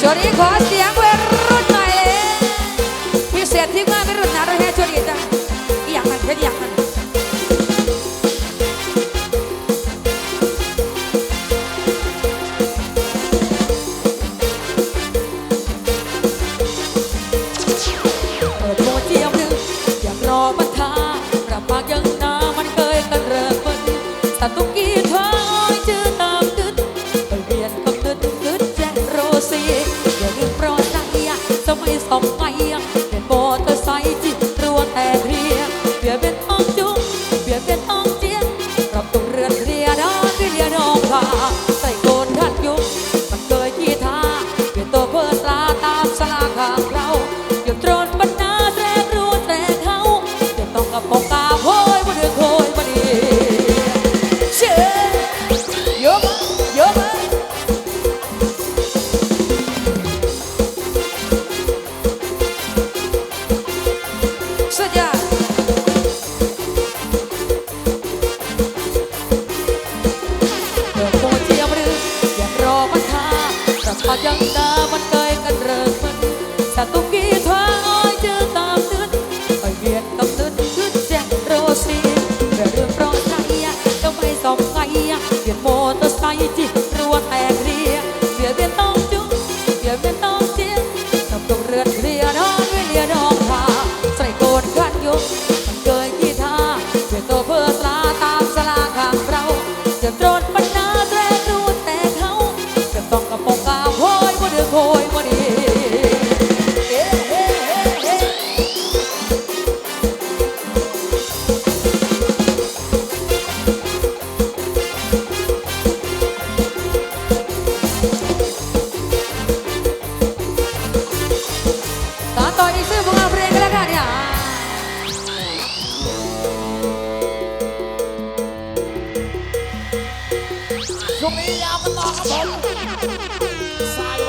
ช่วงนี้ขอเสียงวัยรุ่นหม่อยพิเศษที่งานวัยรุ่นนะด้วยแค่ช่วงนี้จ้ะอยากมันเท่อยากมันตุกีเ знаете, ต่ออีกชื่องเรางนกันนะตรงนี้ยาวกันต่อครับผมสาย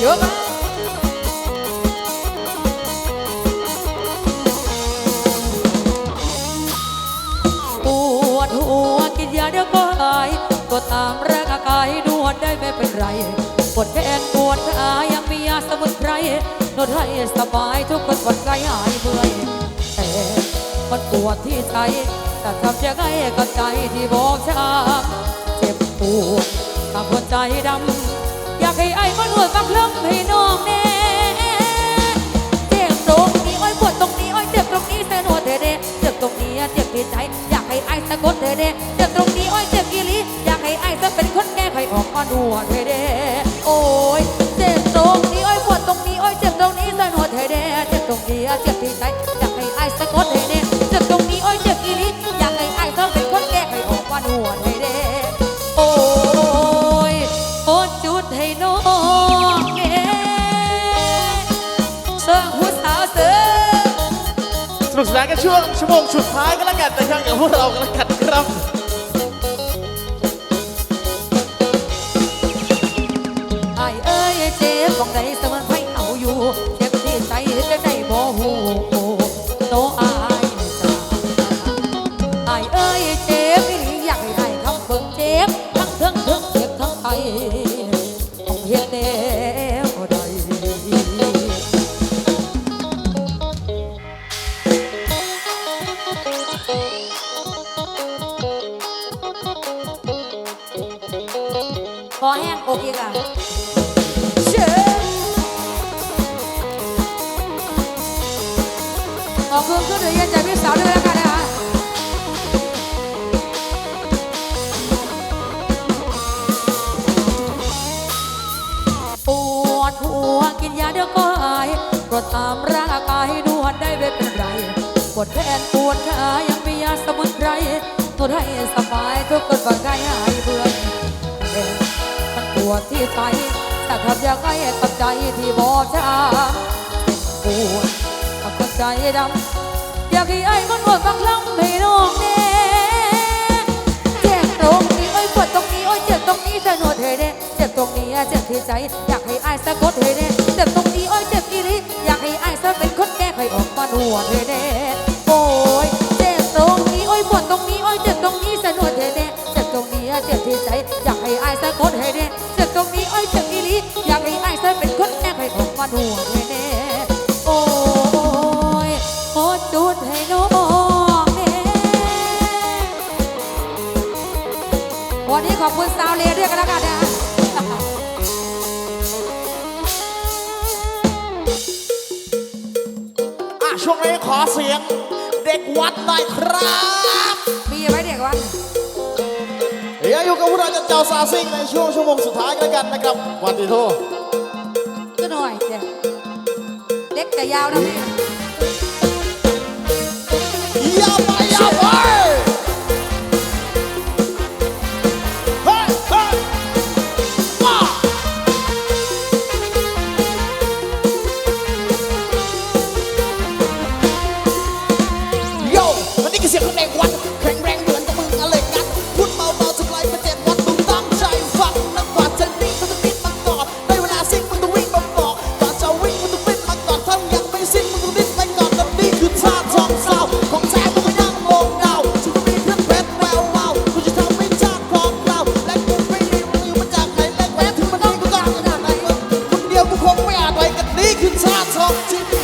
โยกมาปวดหัวกินยาเดี๋ยวก็หาย ก็ตามร่างกายนวดได้ไม่เป็นไรปวดแขนปวดขายังมียาสมุนไพรนวดให้สบายทุกคนปวดกายหายเมื่อยแต่มันปวดที่ใจแต่ทำยังไงก็ใจที่บอบช้ำเจ็บปวดทำหัวใจดำ อยากให้ไอ้มานวดฟักลมให้น้องแน่เจ็บตรงนี้อ้อยปวดตรงนี้อ้อยเจ็บตรงนี้เส้นหัวเธอเด้เจ็บตรงนี้เจ็บที่ใจอยากให้ไอ้สะกดเธอเด้เจ็บตรงนี้อ้อยเจ็บอีหลีอยากให้ไอ้จะเป็นคนแก้ไขออกมาดูเธอเด้โอ้ย ช่วงชั่วโมงสุดท้ายก็แล้วกันแต่ยังกับพวกเรากันแล้วกันครับ หัวกินยาเดี๋ยวก็หายปวดตามร่างกายนวดได้ไม่เป็นไรปวดแขนปวดขายังมียาสมุนไพรนวดให้สบายทุกคนปวดกายหายเบื่อมันปวดที่ใจแต่ทำยังไงกับใจที่บอบช้ำปวดกับใจดำอยากให้ไอ้มันปวดบางครั้งให้น้องแน่เจ็บตรงนี้โอ้ยปวดตรงนี้โอ้ยเจ็บตรงนี้จะนวดให้แน่เจ็บ ตรงนี้เจ็บที่ใจ อยากให้อายสะกดให้แน่เจ็บตรงนี้อ้อยเจ็บอีหลีอยากให้อายสะเป็นคนแก้ให้ออกมาหนวดให้แน่โอ้ยเจ็บตรงนี้อ้อยปวดตรงนี้อ้อยเจ็บตรงนี้สะนวดให้แน่เจ็บตรงนี้เจ็บที่ใจ อยากให้อายสะกดให้แน่เจ็บตรงนี้อ้อยเจ็บอีหลีอยากให้อายสะเป็นคนแก้ให้ออกมาหนวดให้แน่ ขอเสียงเด็กวัดหน่อยครับมีไหมเด็กวันเดี๋ยวอยู่กับพวกเราจะเจ้าซาซิ่งในช่วงชั่วโมงสุดท้ายกันแล้วกันนะครับวันที่โทษก็หน่อยเด็กเล็กแต่ยาวนะแ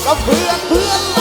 ก็เพื่อนเพื่อน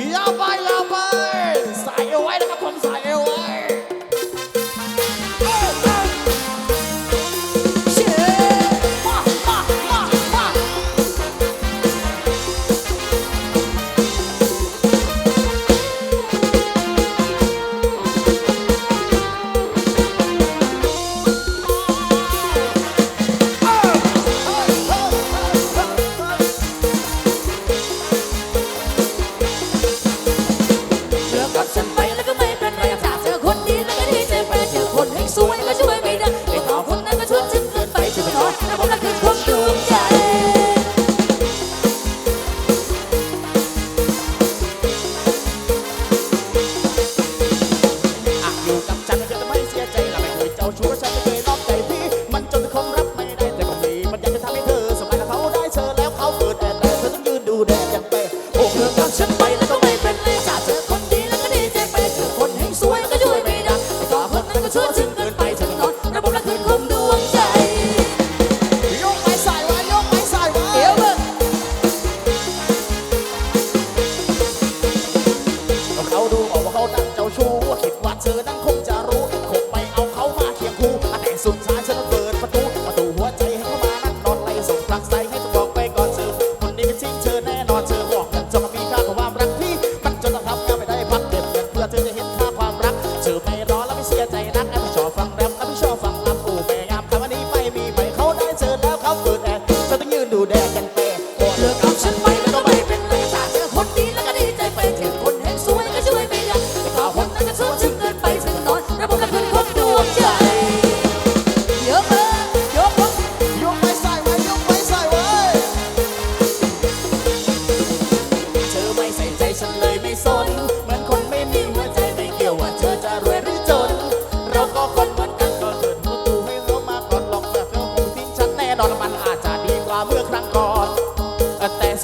E a vai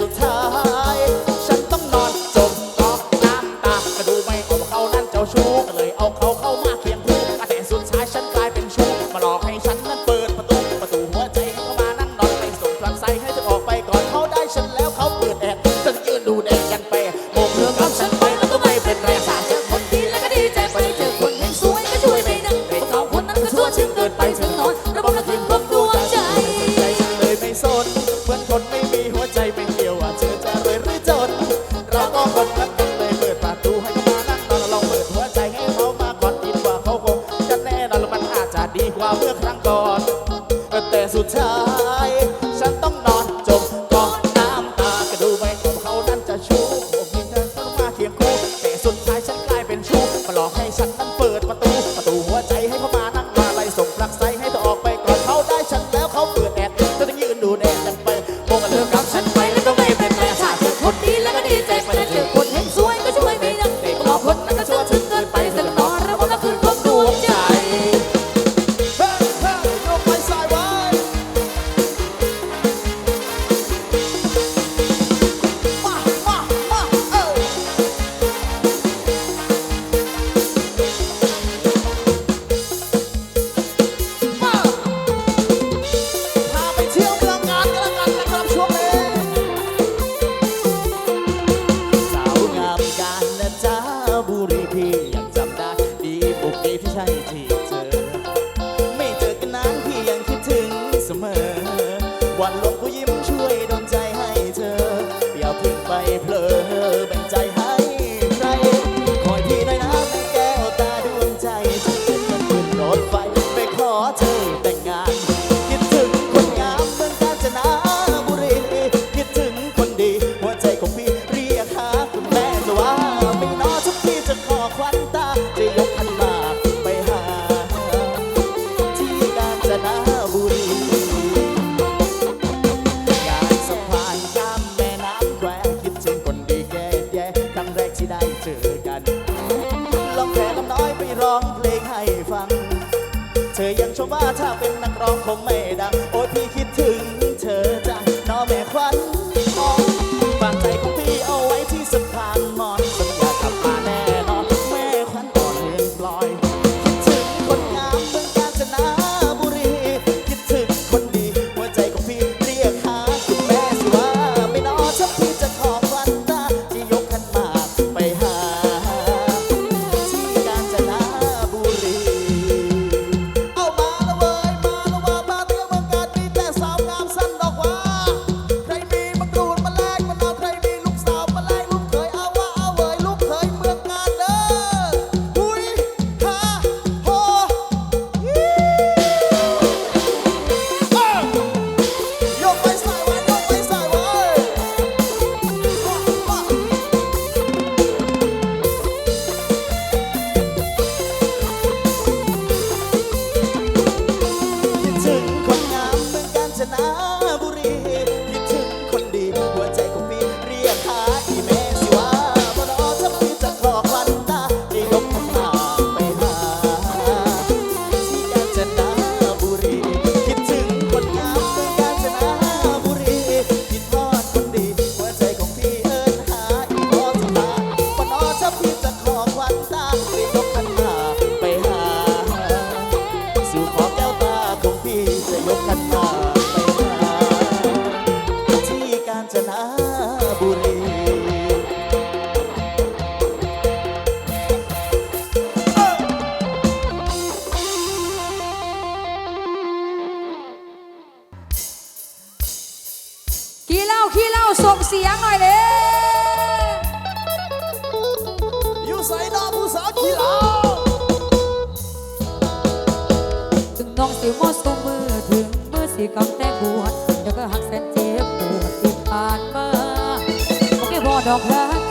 ุดท้าย ฉันต้องนอนจมกอกน้ำตาก็ดูไม่ออกาเขานั้นเจ้าชู้ก็เลยเอาเขาเข้ามาเคียงคู่แต่สุดท้ายฉันกลายเป็นชู้มาหลอกให้ฉันนั้นเปิดประตูประตูหัวใจให้เขามานั่นนอนไปส่งพลังใสให้เธอออกไปก่อนเขาได้ฉันแล้วเขาเปิดแอบฉันยืนดูแดงกันไปโมกเรืองกับฉันไปแล้วก็ไม่เป็นไรสามเจอคนดีแล้วก็ดีใจไปเจอคนที่สวยก็ช่วยไม่นึงแต่เขาคนนั้นก็ชั่วชิงเกินไปฉันนอนระบบระทึกรบกวนใจใจฉันเลยไม่สนเหมือนคนไม่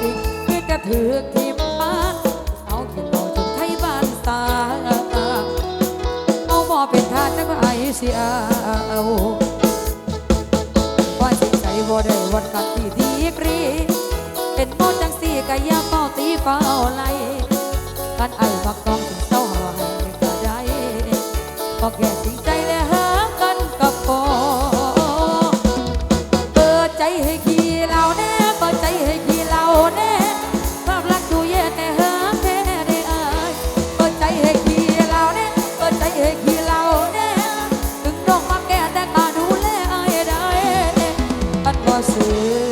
สิคือกระถือทิมบ้านเอาขี้เอาจนไทยบ้านตาเอาหมอเป็นทาสแล้วก็ไอเสียเอาว่าจิตใจบ่ได้วันกันที่ดีกรี เป็นหมอจังสี่กะยาเฝ้าตีเฝ้าไรกันไอพักกองถึงเศร้าหายก็ได้ก็แก่ você.